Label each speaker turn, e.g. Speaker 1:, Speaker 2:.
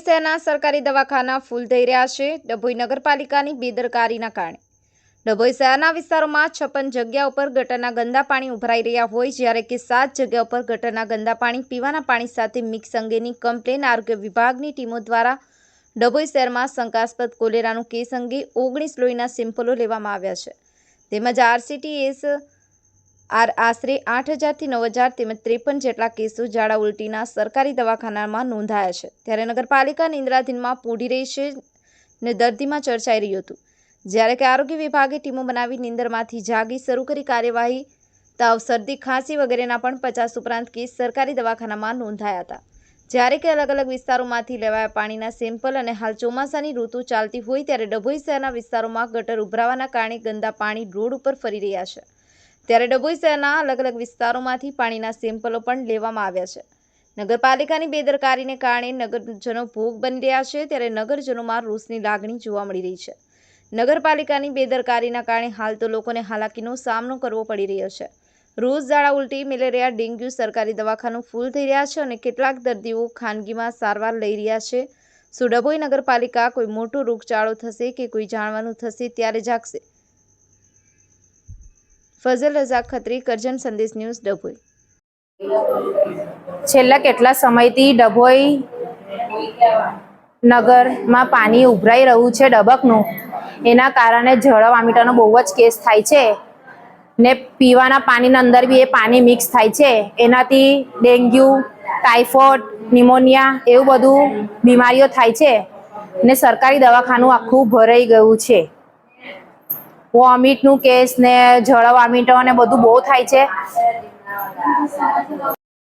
Speaker 1: શહેરના સરકારી દવાખાના ફૂલ થઈ રહ્યા છે. ડભોઈ નગરપાલિકાની બેદરકારીના કારણે. ડભોઈ શહેરના વિસ્તારોમાં છપ્પન જગ્યા ઉપર ગટરના ગંદા પાણી ઉભરાઈ રહ્યા હોય જ્યારે કે સાત જગ્યા ઉપર ગટરના ગંદા પાણી પીવાના પાણી સાથે મિક્સ અંગેની કમ્પ્લેન આરોગ્ય વિભાગની ટીમો દ્વારા ડભોઈ શહેરમાં શંકાસ્પદ કોલેરાનું કેસ અંગે ઓગણીસ લોહીના સેમ્પલો લેવામાં આવ્યા છે. તેમજ આરસીટીએસ આર આશરે આઠ હજારથી નવ હજાર તેમજ ત્રેપન જેટલા કેસો ઝાડા ઉલટીના સરકારી દવાખાનામાં નોંધાયા છે. ત્યારે નગરપાલિકા નિંદ્રાધીનમાં પૂડી રહી છે ને દર્દીમાં ચર્ચાઈ રહ્યું હતું. જ્યારે કે આરોગ્ય વિભાગે ટીમો બનાવી નિંદરમાંથી જાગી શરૂ કરી કાર્યવાહી તાવ, શરદી, ખાંસી વગેરેના પણ પચાસ ઉપરાંત કેસ સરકારી દવાખાનામાં નોંધાયા હતા. જ્યારે કે અલગ અલગ વિસ્તારોમાંથી લેવાયા પાણીના સેમ્પલ અને હાલ ચોમાસાની ઋતુ ચાલતી હોય ત્યારે ડભોઈ શહેરના વિસ્તારોમાં ગટર ઉભરાવાના કારણે ગંદા પાણી રોડ ઉપર ફરી રહ્યા છે. ત્યારે ડભોઈ શહેરના અલગ અલગ વિસ્તારોમાંથી પાણીના સેમ્પલો પણ લેવામાં આવ્યા છે. નગરપાલિકાની બેદરકારીને કારણે નગરજનો ભોગ બની રહ્યા છે ત્યારે નગરજનોમાં રોષની લાગણી જોવા મળી રહી છે. નગરપાલિકાની બેદરકારીના કારણે હાલ તો લોકોને હાલાકીનો સામનો કરવો પડી રહ્યો છે. રોજ ઝાડા ઉલટી, મેલેરિયા, ડેન્ગ્યુ, સરકારી દવાખાનું ફૂલ થઈ રહ્યા છે અને કેટલાક દર્દીઓ ખાનગીમાં સારવાર લઈ રહ્યા છે. સુડભોઈ ડભોઈ નગરપાલિકા કોઈ મોટો રોગચાળો થશે કે કોઈ જાણવાનું થશે ત્યારે જાગશે? ફઝલ રઝાક ખત્રી, કરજણ સંદેશ ન્યૂઝ, ડભોઈ.
Speaker 2: છેલ્લા કેટલા સમયથી ડભોઈ નગરમાં પાણી ઉભરાઈ રહ્યું છે ડબકનું? એના કારણે ઝાડા વામીટાનો બહુ જ કેસ થાય છે. ને પીવાના પાણીના અંદર બી એ પાણી મિક્સ થાય છે. એનાથી ડેન્ગ્યુ, ટાઇફોઇડ નિમોનિયા એવું બધું બીમારીઓ થાય છે. ને સરકારી દવાખાનું આખું ભરાઈ ગયું છે. વોમિટનું કેસ ને જળ વામીટો ને બધું બહુ થાય છે.